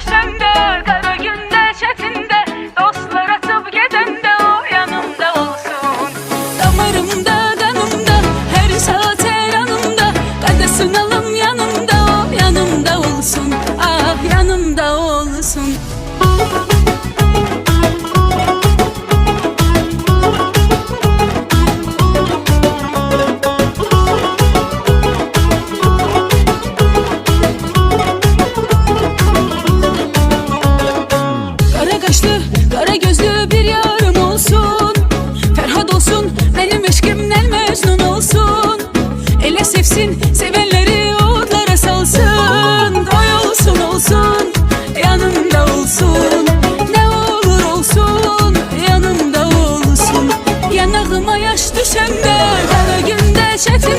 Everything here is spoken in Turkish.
düşende Kara gözlü bir yarım olsun. Ferhat olsun benim eşkimden mecnun olsun. Ele sevsin sevenleri odlara salsın. Oy olsun olsun yanımda olsun. Ne olur olsun yanımda olsun. Yanağıma yaş düşen de Kara günde çetin